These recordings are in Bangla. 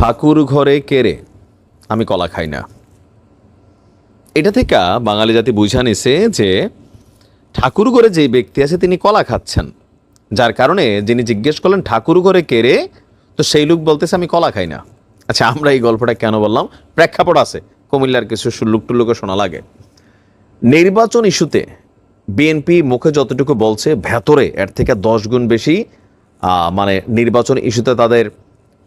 ঠাকুর ঘরে কেড়ে আমি কলা খাই না। এটা থেকে বাঙালি জাতি বুঝা নিছে যে ঠাকুর ঘরে যে ব্যক্তি আছে তিনি কলা খাচ্ছেন। যার কারণে যিনি জিজ্ঞেস করলেন ঠাকুর ঘরে কেড়ে তো সেই লোক বলতেছে, আমি কলা খাই না। আচ্ছা আমরা এই গল্পটা কেন বললাম? প্রেক্ষাপট আছে। কুমিল্লার কিছু সুল্লুক শোনা লাগে। নির্বাচন ইস্যুতে বিএনপি মুখে যতটুকু বলছে, ভেতরে এর থেকে দশ গুণ বেশি মানে নির্বাচন ইস্যুতে তাদের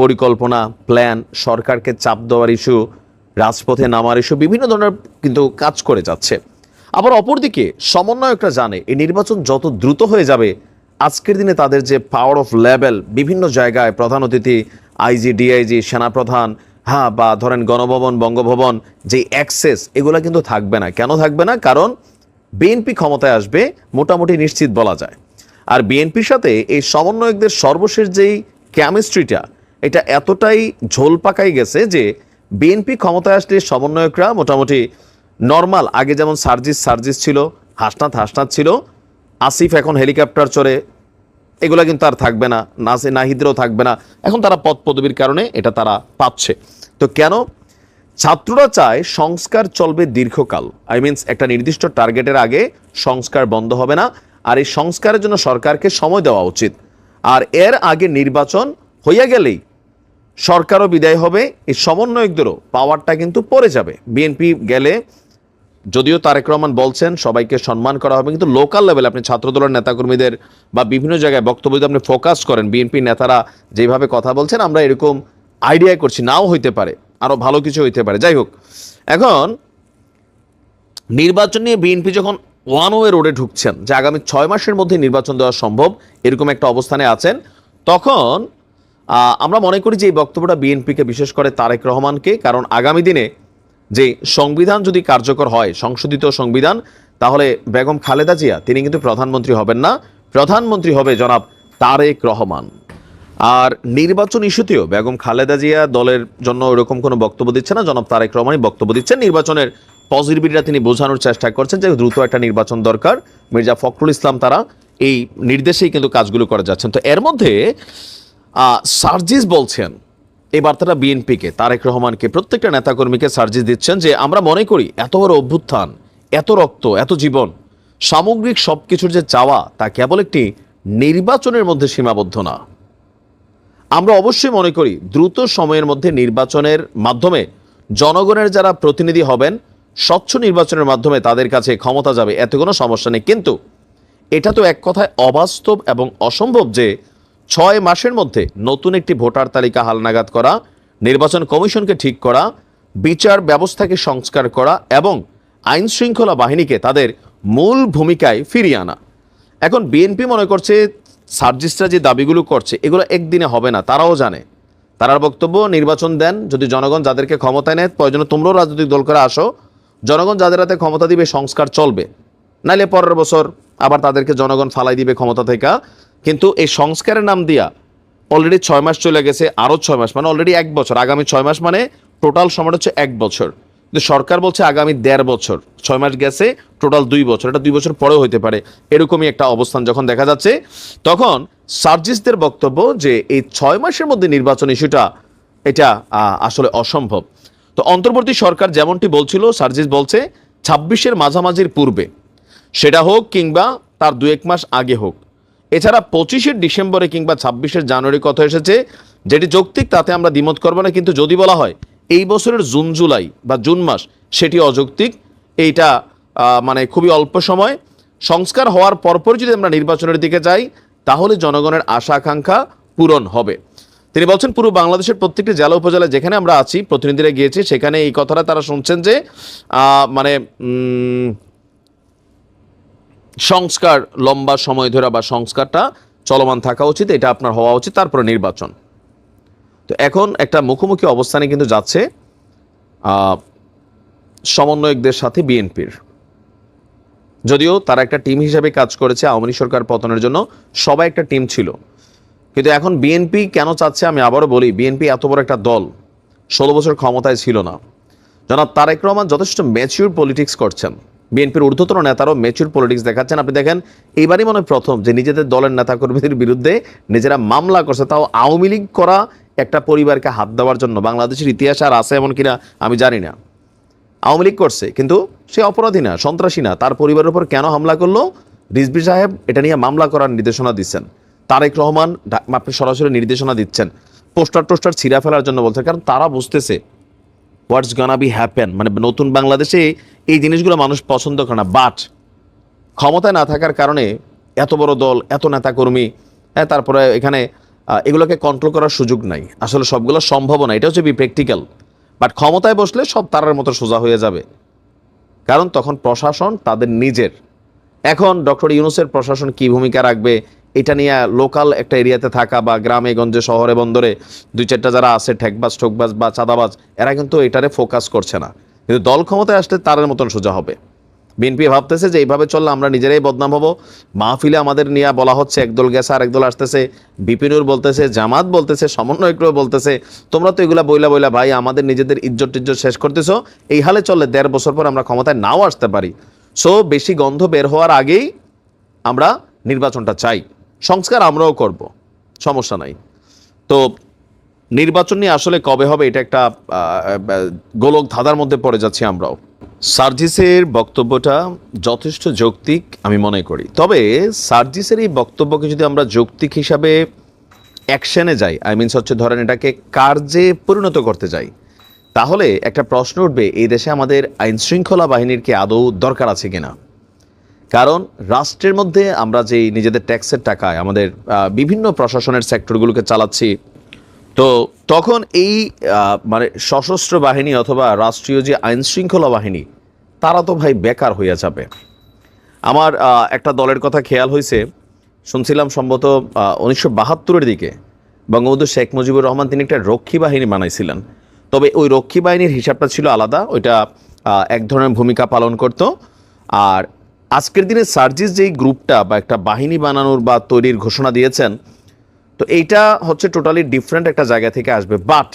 পরিকল্পনা প্ল্যান সরকারকে চাপ দেওয়ার ইস্যু রাজপথে নামার ইস্যু বিভিন্ন ধরনের কিন্তু কাজ করে যাচ্ছে। আবার অপরদিকে সমন্বয়করা জানে, এই নির্বাচন যত দ্রুত হয়ে যাবে, আজকের দিনে তাদের যে পাওয়ার অফ লেভেল বিভিন্ন জায়গায় প্রধান অতিথি আইজি ডিআইজি সেনাপ্রধান হ্যাঁ বা ধরেন গণভবন, বঙ্গভবন, যে অ্যাক্সেস এগুলো কিন্তু থাকবে না। কেন থাকবে না? কারণ বিএনপি ক্ষমতায় আসবে, মোটামুটি নিশ্চিত বলা যায়। আর বিএনপির সাথে এই সমন্বয়কদের সর্বশেষ যেই কেমিস্ট্রিটা এটা এতটাই ঝোল পাকাই গেছে যে বিএনপি ক্ষমতায় আসলে সমন্বয়করা মোটামুটি নর্মাল আগে যেমন সার্জিস সার্জিস ছিল, হাসনাত হাসনাত ছিল, আসিফ এখন হেলিকপ্টার চড়ে, এগুলো কিন্তু আর থাকবে না, নাসে নাহিদেরও থাকবে না। এখন তারা পদ পদবীর কারণে এটা তারা পাচ্ছে। তো কেন? ছাত্ররা চায় সংস্কার চলবে দীর্ঘকাল। আই মিনস একটা নির্দিষ্ট টার্গেটের আগে সংস্কার বন্ধ হবে না, আর এই সংস্কারের জন্য সরকারকে সময় দেওয়া উচিত। আর এর আগে নির্বাচন হইয়া গেলেই সরকারও বিদায় হবে এই সমন্বয়কদেরও পাওয়ারটা কিন্তু পড়ে যাবে। বিএনপি গেলে যদিও তারেক রহমান বলছেন, সবাইকে সম্মান করা হবে, কিন্তু লোকাল লেভেলে আপনি ছাত্রদলের নেতাকর্মীদের বা বিভিন্ন জায়গায় বক্তব্য যদি আপনি ফোকাস করেন বিএনপি নেতারা যেভাবে কথা বলছেন, আমরা এরকম আইডিয়া করছি, নাও হইতে পারে আরও ভালো কিছু হইতে পারে। যাই হোক, এখন নির্বাচন নিয়ে বিএনপি যখন ওয়ান ওয়ে রোডে ঢুকছেন, যে আগামী ছয় মাসের মধ্যে নির্বাচন দেওয়া সম্ভব, এরকম একটা অবস্থানে আছেন, তখন আমরা মনে করি যে এই বক্তব্যটা বিএনপিকে বিশেষ করে তারেক রহমানকে, কারণ আগামী দিনে যে সংবিধান যদি কার্যকর হয়, সংশোধিত সংবিধান, তাহলে বেগম খালেদা জিয়া, তিনি কিন্তু প্রধানমন্ত্রী হবেন না। প্রধানমন্ত্রী হবে জনাব তারেক রহমান। আর নির্বাচন ইস্যুতেও বেগম খালেদা জিয়া দলের জন্য ওরকম কোনো বক্তব্য দিচ্ছে না। জনাব তারেক রহমানই বক্তব্য দিচ্ছেন। নির্বাচনের পজিটিভিটিটা তিনি বোঝানোর চেষ্টা করছেন যে দ্রুত একটা নির্বাচন দরকার। মির্জা ফখরুল ইসলাম তারা এই নির্দেশেই কিন্তু কাজগুলো করে যাচ্ছেন। তো এর মধ্যে সার্জিস বলছেন, এই বার্তাটা বিএনপিকে, তারেক রহমানকে, প্রত্যেকটা নেতাকর্মীকে সার্জিস দিচ্ছেন যে আমরা মনে করি এত বড় অভ্যুত্থান, এত রক্ত, এত জীবন, সামগ্রিক সব কিছুর যে চাওয়া, তা কেবল একটি নির্বাচনের মধ্যে সীমাবদ্ধ না। আমরা অবশ্যই মনে করি দ্রুত সময়ের মধ্যে নির্বাচনের মাধ্যমে জনগণের যারা প্রতিনিধি হবেন, স্বচ্ছ নির্বাচনের মাধ্যমে তাদের কাছে ক্ষমতা যাবে, এতে কোনো সমস্যা নেই। কিন্তু এটা তো এক কথায় অবাস্তব এবং অসম্ভব যে ছয় মাসের মধ্যে নতুন একটি ভোটার তালিকা হালনাগাদ করা, নির্বাচন কমিশনকে ঠিক করা, বিচার ব্যবস্থাকে সংস্কার করা এবং আইন শৃঙ্খলা বাহিনীকে তাদের মূল ভূমিকায় ফিরিয়ে আনা। এখন বিএনপি মনে করছে সার্জিস্টরা যে দাবিগুলো করছে, এগুলো একদিনে হবে না, তারাও জানে। তারার বক্তব্য, নির্বাচন দেন, যদি জনগণ যাদেরকে ক্ষমতায় নেয় প্রয়োজনে তোমরাও রাজনৈতিক দল করে আসো। জনগণ যাদের হাতে ক্ষমতা দিবে, সংস্কার চলবে। নাইলে পরের বছর আবার তাদেরকে জনগণ ফালাই দিবে ক্ষমতা থেকে। কিন্তু এই সংস্কারের নাম দিয়া অলরেডি ছয় মাস চলে গেছে আরও ছয় মাস মানে অলরেডি এক বছর, আগামী ছয় মাস মানে টোটাল সময় হচ্ছে এক বছর। কিন্তু সরকার বলছে আগামী দেড় বছর, ছয় মাস গেছে টোটাল দুই বছর, এটা দুই বছর পরেও হতে পারে, এরকমই একটা অবস্থান যখন দেখা যাচ্ছে, তখন সার্জিসদের বক্তব্য যে এই ছয় মাসের মধ্যে নির্বাচন ইস্যুটা, এটা আসলে অসম্ভব। তো অন্তর্বর্তী সরকার যেমনটি বলছিল, সার্জিস বলছে ছাব্বিশের মাঝামাঝির পূর্বে, সেটা হোক কিংবা তার দু এক মাস আগে হোক এছাড়া পঁচিশে ডিসেম্বরে কিংবা ছাব্বিশের জানুয়ারি কথা এসেছে? যেটি যৌক্তিক, তাতে আমরা দ্বিমত করব না, কিন্তু যদি বলা হয় এই বছরের জুন, জুলাই বা জুন মাস, সেটি অযৌক্তিক। এইটা মানে খুবই অল্প সময়। সংস্কার হওয়ার পরপর যদি আমরা নির্বাচনের দিকে যাই, তাহলে জনগণের আশা আকাঙ্ক্ষা পূরণ হবে। তিনি বলছেন, পুরো বাংলাদেশের প্রত্যেকটি জেলা উপজেলায় যেখানে আমরা আছি, প্রতিনিধিরা গিয়েছি, সেখানে এই কথাটা তারা শুনছেন যে মানে সংস্কার লম্বা সময় ধরে বা সংস্কারটা চলমান থাকা উচিত, এটা আপনার হওয়া উচিত, তারপরে নির্বাচন। তো এখন একটা মুখোমুখি অবস্থানে কিন্তু যাচ্ছে সমন্বয়কদের সাথে বিএনপির। যদিও তারা একটা টিম হিসেবে কাজ করেছে আওয়ামী সরকার পতনের জন্য, সবাই একটা টিম ছিল। কিন্তু এখন বিএনপি কেন চাচ্ছে আমি আবারও বলি, বিএনপি এত বড় একটা দল, ষোলো বছর ক্ষমতায় ছিল না। জনাব তারেক রহমান যথেষ্ট ম্যাচিউর পলিটিক্স করছেন। বিএনপির ঊর্ধ্বতন নেতারাও ম্যাচিউর পলিটিক্স দেখাচ্ছেন। আপনি দেখেন এইবারই মনে প্রথম যে নিজেদের দলের নেতাকর্মীদের বিরুদ্ধে নিজেরা মামলা করছে। তাও আওয়ামী লীগ করা একটা পরিবারকে হাত দেওয়ার জন্য বাংলাদেশের ইতিহাস আর আছে এমন কিনা আমি জানি না। আওয়ামী লীগ করছে, কিন্তু সে অপরাধী না, সন্ত্রাসী না। তার পরিবারের উপর কেন হামলা করল? রিজবি সাহেব এটা নিয়ে মামলা করার নির্দেশনা দিচ্ছেন। তারেক রহমান আপনি সরাসরি নির্দেশনা দিচ্ছেন। পোস্টার টোস্টার ছিঁড়া ফেলার জন্য বলছেন কারণ তারা বুঝতেছে হোয়াটস গানা বি হ্যাপেন মানে নতুন বাংলাদেশে এই জিনিসগুলো মানুষ পছন্দ করে না বাট ক্ষমতায় না থাকার কারণে এত বড় দল, এত নেতাকর্মী হ্যাঁ তারপরে এখানে এগুলোকে কন্ট্রোল করার সুযোগ নাই। আসলে সবগুলো সম্ভব না, এটা হচ্ছে বি প্র্যাকটিক্যাল বাট ক্ষমতায় বসলে সব তারার মতো সোজা হয়ে যাবে। কারণ তখন প্রশাসন তাদের নিজের। এখন ডক্টর ইউনুসের প্রশাসন কি ভূমিকা রাখবে? এটা নিয়ে লোকাল একটা এরিয়াতে থাকা বা গ্রামে, গঞ্জে, শহরে, বন্দরে দুই চারটা যারা আছে, ঠেকবাজ, ঠোকবাজ বা চাঁদাবাজ, এরা কিন্তু এটারে ফোকাস করছে না। কিন্তু দল ক্ষমতায় আসলে তারের মতন সোজা হবে। বিএনপি ভাবতেছে যে এইভাবে চললে আমরা নিজেরাই বদনাম হব। মাহফিলে আমাদের নিয়ে বলা হচ্ছে, একদল গেছে আর একদল আসতেছে। বিপিনুর বলতেছে, জামাত বলতেছে, সমন্বয়করাও বলতেছে, তোমরা তো এগুলা বইলা বইলা, ভাই, আমাদের নিজেদের ইজ্জত টিজ্জত শেষ করতেছো। এই হালে চললে দেড় বছর পর আমরা ক্ষমতায় নাও আসতে পারি। সো বেশি গন্ধ বের হওয়ার আগেই আমরা নির্বাচনটা চাই। সংস্কার আমরাও করব, সমস্যা নাই। তো নির্বাচন নিয়ে আসলে কবে হবে এটা একটা গোলক ধাঁধার মধ্যে পড়ে যাচ্ছি আমরাও। সার্জিসের বক্তব্যটা যথেষ্ট যৌক্তিক, আমি মনে করি। তবে সার্জিসের এই বক্তব্যকে যদি আমরা যৌক্তিক হিসাবে অ্যাকশনে যাই, আই মিনস হচ্ছে ধরেন এটাকে কার্যে পরিণত করতে যাই, তাহলে একটা প্রশ্ন উঠবে, এই দেশে আমাদের আইনশৃঙ্খলা বাহিনীর কি আদৌ দরকার আছে কিনা? কারণ রাষ্ট্রের মধ্যে আমরা যে নিজেদের ট্যাক্সের টাকায় আমাদের বিভিন্ন প্রশাসনের সেক্টরগুলোকে চালাচ্ছি, তো তখন এই মানে সশস্ত্র বাহিনী অথবা রাষ্ট্রীয় যে আইন শৃঙ্খলা বাহিনী, তারা তো ভাই বেকার হইয়া যাবে। আমার একটা দলের কথা খেয়াল হয়েছে শুনছিলাম সম্ভবত উনিশশো বাহাত্তরের দিকে বঙ্গবন্ধু শেখ মুজিবুর রহমান তিনি একটা রক্ষী বাহিনী বানাইছিলেন। তবে ওই রক্ষী বাহিনীর হিসাবটা ছিল আলাদা, ওইটা এক ধরনের ভূমিকা পালন করত। আর আজকের দিনে সার্জিস যেই গ্রুপটা বা একটা বাহিনী বানানোর বা তৈরির ঘোষণা দিয়েছেন, তো এইটা হচ্ছে টোটালি ডিফারেন্ট একটা জায়গা থেকে আসবে। বাট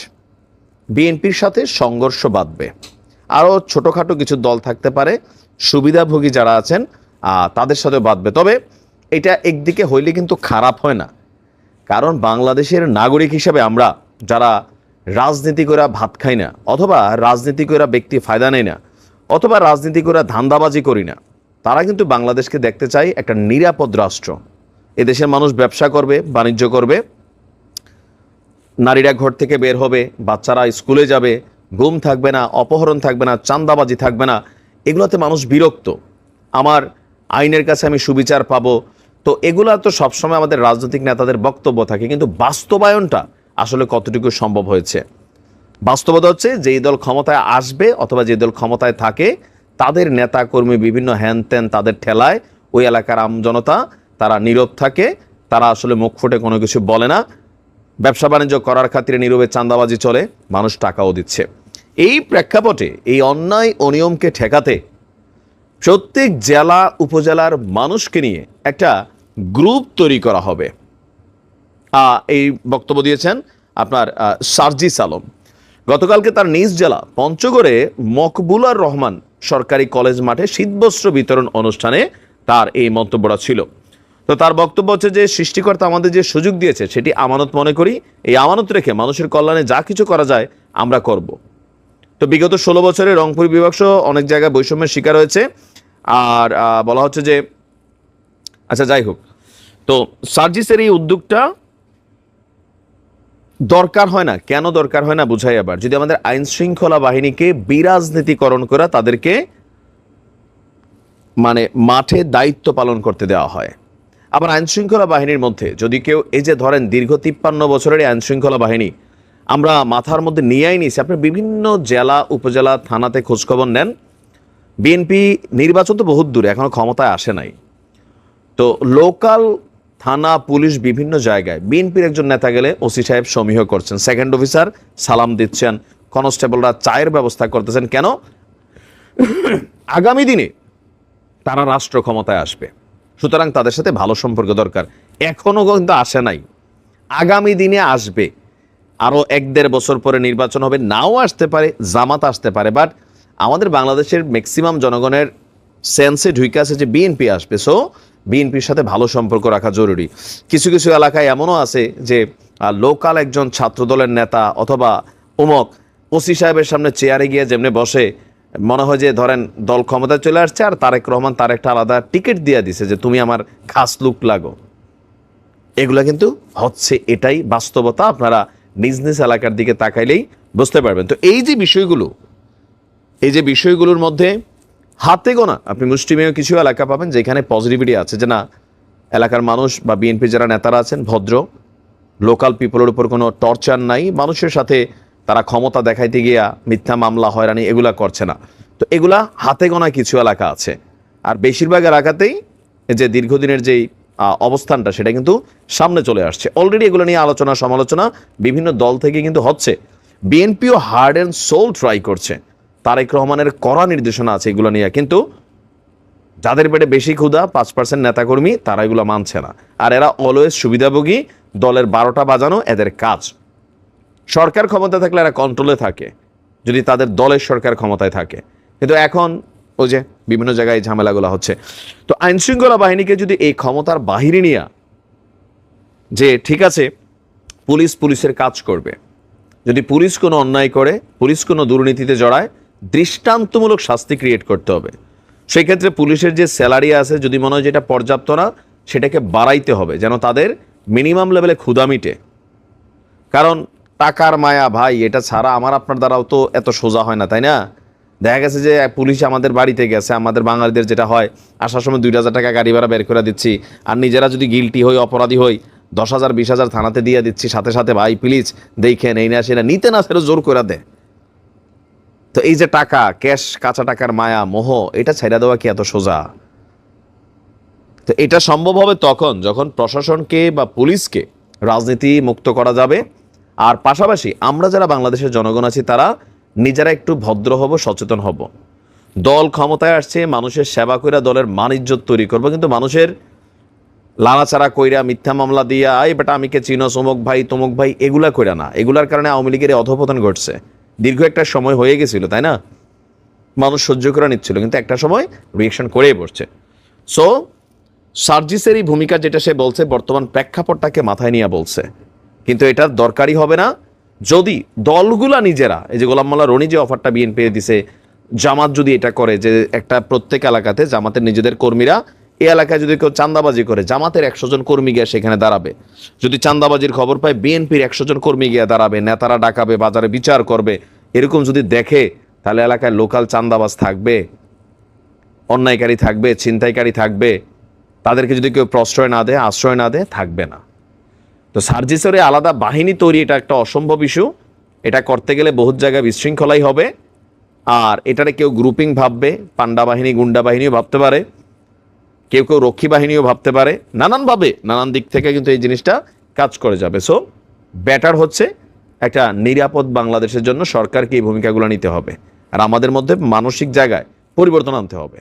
বিএনপির সাথে সংঘর্ষ বাঁধবে। আরও ছোটোখাটো কিছু দল থাকতে পারে, সুবিধাভোগী যারা আছেন তাদের সাথে বাঁধবে। তবে এটা একদিকে হইলে কিন্তু খারাপ হয় না। কারণ বাংলাদেশের নাগরিক হিসেবে আমরা যারা রাজনীতি করে ভাত খাই না, অথবা রাজনীতি করে ব্যক্তি ফায়দা নেয় না, অথবা রাজনীতি করে ধান্দাবাজি করি না তারা কিন্তু বাংলাদেশকে দেখতে চাই একটা নিরাপদ রাষ্ট্র। এদেশের মানুষ ব্যবসা করবে, বাণিজ্য করবে, নারীরা ঘর থেকে বের হবে, বাচ্চারা স্কুলে যাবে, ঘুম থাকবে না, অপহরণ থাকবে না চান্দাবাজি থাকবে না, এগুলোতে মানুষ বিরক্ত। আমার আইনের কাছে আমি সুবিচার পাবো। তো এগুলো তো সবসময় আমাদের রাজনৈতিক নেতাদের বক্তব্য থাকে, কিন্তু বাস্তবায়নটা আসলে কতটুকু সম্ভব হয়েছে? বাস্তবতা হচ্ছে যেই দল ক্ষমতায় আসবে অথবা যে দল ক্ষমতায় থাকে তাদের নেতা কর্মী বিভিন্ন হ্যান ত্যান তাদের ঠেলায়। ওই এলাকার আমজনতা তারা নীরব থাকে। তারা আসলে মুখ ফুটে কোনো কিছু বলে না। ব্যবসা বাণিজ্য করার খাতিরে নীরবে চাঁদাবাজি চলে, মানুষ টাকাও দিচ্ছে। এই প্রেক্ষাপটে, এই অন্যায় অনিয়মকে ঠেকাতে প্রত্যেক জেলা, উপজেলার মানুষকে নিয়ে একটা গ্রুপ তৈরি করা হবে। এই বক্তব্য দিয়েছেন আপনার সার্জিস আলম। গতকালকে তার নিজ জেলা, পঞ্চগড়ে মকবুলার রহমান সরকারি কলেজ মাঠে শীতবস্ত্র বিতরণ অনুষ্ঠানে তার এই মন্তব্যটা ছিল। তো তার বক্তব্য হচ্ছে যে, সৃষ্টিকর্তা আমাদের যে সুযোগ দিয়েছে, সেটি আমানত মনে করি, এই আমানত রেখে মানুষের কল্যাণে যা কিছু করা যায়, আমরা করব। তো বিগত ষোলো বছরে রংপুর বিভাগ সহ অনেক জায়গায় বৈষম্যের শিকার হয়েছে। আর বলা হচ্ছে যে আচ্ছা যাই হোক। তো সার্জিসের এই উদ্যোগটা দরকার হয় না, কেন দরকার হয় না বুঝাই আবার। যদি আমাদের আইন শৃঙ্খলা বাহিনীকে বিরাজনীতিকরণ করা তাদেরকে মানে মাঠে দায়িত্ব পালন করতে দেওয়া হয়। আবার আইন শৃঙ্খলা বাহিনীর মধ্যে যদি কেউ, এই যে ধরেন দীর্ঘ তিপ্পান্ন বছরের আইন শৃঙ্খলা বাহিনী, আমরা মাথার মধ্যে নিয়েই নিয়েছি। আপনি বিভিন্ন জেলা, উপজেলা, থানাতে খোঁজখবর নেন। বিএনপি নির্বাচন তো বহুত দূরে, এখনও ক্ষমতায় আসে নাই। তো লোকাল থানা, পুলিশ বিভিন্ন জায়গায়। বিএনপির একজন নেতা গেলে ওসি সাহেব সমীহ করছেন। সেকেন্ড অফিসার সালাম দিচ্ছেন। কনস্টেবলরা চায়ের ব্যবস্থা করতেছেন। কেন? আগামী দিনে তারা রাষ্ট্র ক্ষমতায় আসবে। সুতরাং তাদের সাথে ভালো সম্পর্ক দরকার। এখনও কিন্তু আসে নাই। আগামী দিনে আসবে। আরও এক দেড় বছর পরে নির্বাচন হবে। নাও আসতে পারে, জামাত আসতে পারে। বাট আমাদের বাংলাদেশের ম্যাক্সিমাম জনগণের সেন্সে ঢুকে আছে যে বিএনপি আসবে। সো বিএনপির সাথে ভালো সম্পর্ক রাখা জরুরি। কিছু কিছু এলাকায় এমনও আছে যে লোকাল একজন ছাত্রদলের নেতা অথবা উমক ওসি সাহেবের সামনে চেয়ারে গিয়ে যেমনি বসে, মনে হয় যে ধরেন দল ক্ষমতায় চলে আসছে আর তারেক রহমান তার একটা আলাদা টিকিট দিয়ে দিছে যে তুমি আমার খাস লুক লাগো। এগুলা কিন্তু হচ্ছে এটাই বাস্তবতা, আপনারা নিজ নিজ এলাকার দিকে তাকাইলেই বুঝতে পারবেন। তো এই যে বিষয়গুলো, এই যে বিষয়গুলোর মধ্যে হাতে গোনা। আপনি মুষ্টিমেয় কিছু এলাকা পাবেন যেখানে পজিটিভিটি আছে যে না, এলাকার মানুষ বা বিএনপি যারা নেতারা আছেন, ভদ্র লোকাল পিপলের উপর কোনো টর্চার নাই, মানুষের সাথে তারা ক্ষমতা দেখাইতে গিয়া মিথ্যা মামলা, হয়রানি এগুলা করছে না। তো এগুলা হাতে গোনা কিছু এলাকা আছে। আর বেশিরভাগ এলাকাতেই যে দীর্ঘদিনের যেই অবস্থানটা, সেটা কিন্তু সামনে চলে আসছে। অলরেডি এগুলো নিয়ে আলোচনা সমালোচনা বিভিন্ন দল থেকে কিন্তু হচ্ছে। বিএনপিও হার্ড অ্যান্ড সোল ট্রাই করছে। তারেক রহমানের কড়া নির্দেশনা আছে এগুলো নিয়ে। কিন্তু যাদের পেটে বেশি ক্ষুধা, পাঁচ পার্সেন্ট নেতাকর্মী, তারা এগুলো মানছে না। আর এরা অলওয়েজ সুবিধাভোগী, দলের বারোটা বাজানো, এদের কাজ। সরকার ক্ষমতা থাকলে এরা কন্ট্রোলে থাকে, যদি তাদের দলের সরকার ক্ষমতায় থাকে। কিন্তু এখন ওই যে বিভিন্ন জায়গায় ঝামেলাগুলো হচ্ছে। তো আইনশৃঙ্খলা বাহিনীকে যদি এই ক্ষমতার বাহিরে নিয়ে যে ঠিক আছে, পুলিশ পুলিশের কাজ করবে, যদি পুলিশ কোনো অন্যায় করে, পুলিশ কোনো দুর্নীতিতে জড়ায় দৃষ্টান্তমূলক শাস্তি ক্রিয়েট করতে হবে। সেই ক্ষেত্রে পুলিশের যে স্যালারি আছে, যদি মনে হয় যেটা পর্যাপ্ত না, সেটাকে বাড়াইতে হবে যেন তাদের মিনিমাম লেভেলে ক্ষুদা মিটে। কারণ টাকার মায়া, ভাই, এটা ছাড়া আমার আপনার দ্বারাও তো এত সোজা হয় না, তাই না? দেখা গেছে যে পুলিশ আমাদের বাড়িতে গেছে, আমাদের বাঙালিদের যেটা হয়, আসার সময় দুই হাজার টাকা গাড়ি ভাড়া বের করে দিচ্ছি, আর নিজেরা যদি গিলটি হই, অপরাধী হই, দশ হাজার, বিশ হাজার থানাতে দিয়ে দিচ্ছি, সাথে সাথে, ভাই প্লিজ দেখেন, এই না সেটা নিতে না, সেটা জোর করে দেয় তো এই যে টাকা, ক্যাশ, কাঁচা টাকার মায়া, মোহ, এটা ছেড়ে দেওয়া কি এত সোজা? তো এটা সম্ভব হবে তখন যখন প্রশাসনকে বা পুলিশকে রাজনীতি মুক্ত করা যাবে। আর পাশাপাশি আমরা যারা বাংলাদেশের জনগণ আছি, তারা নিজেরা একটু ভদ্র হব, সচেতন হব। দল ক্ষমতায় আসছে, মানুষের সেবা কইরা দলের মান ইজ্জত তৈরি করব, কিন্তু মানুষের লাড়াচাড়া কইরা, মিথ্যা মামলা দিয়া এই বেটা, আমি কে চিনো, চমক ভাই, তমুক ভাই, এগুলা কইরা না। এগুলার কারণে আওয়ামী লীগের অধপতন ঘটছে। দীর্ঘ একটা সময় হয়ে গেছিল, তাই না? মানুষ সহ্য করে নিচ্ছিল, কিন্তু একটা সময় রিয়েকশন করেই বসছে। সো সার্জিসের এই ভূমিকা যেটা সে বলছে, বর্তমান প্রেক্ষাপটটাকে মাথায় নিয়ে বলছে। কিন্তু এটা দরকারি হবে না। যদি দলগুলা নিজেরা, এই যে গোলাম মোল্লা রনি যে অফারটা বিএনপি দিছে, জামাত যদি এটা করে যে একটা প্রত্যেক এলাকাতে জামাতের নিজেদের কর্মীরা এই এলাকায় যদি কেউ চান্দাবাজি করে, জামাতের একশো জন কর্মী গিয়ে সেখানে দাঁড়াবে। যদি চান্দাবাজির খবর পায়, বিএনপির একশো জন কর্মী গিয়ে দাঁড়াবে, নেতারা ডাকাবে, বাজারে বিচার করবে। এরকম যদি দেখে, তাহলে এলাকায় লোকাল চান্দাবাজ থাকবে, অন্যায়কারী থাকবে, ছিনতাইকারী থাকবে। তাদেরকে যদি কেউ প্রশ্রয় না দেয়, আশ্রয় না দেয়, থাকবে না। তো সার্জিসের আলাদা বাহিনী তৈরি, এটা একটা অসম্ভব ইস্যু এটা করতে গেলে বহুত জায়গায় বিশৃঙ্খলাই হবে। আর এটারে কেউ গ্রুপিং ভাববে, পান্ডা বাহিনী, গুন্ডা বাহিনীও ভাবতে পারে। কেউ কেউ রক্ষী বাহিনীও ভাবতে পারে। নানানভাবে, নানান দিক থেকে কিন্তু এই জিনিসটা কাজ করে যাবে। সো ব্যাটার হচ্ছে একটা নিরাপদ বাংলাদেশের জন্য সরকারকে এই ভূমিকাগুলো নিতে হবে। আর আমাদের মধ্যে মানসিক জায়গায় পরিবর্তন আনতে হবে।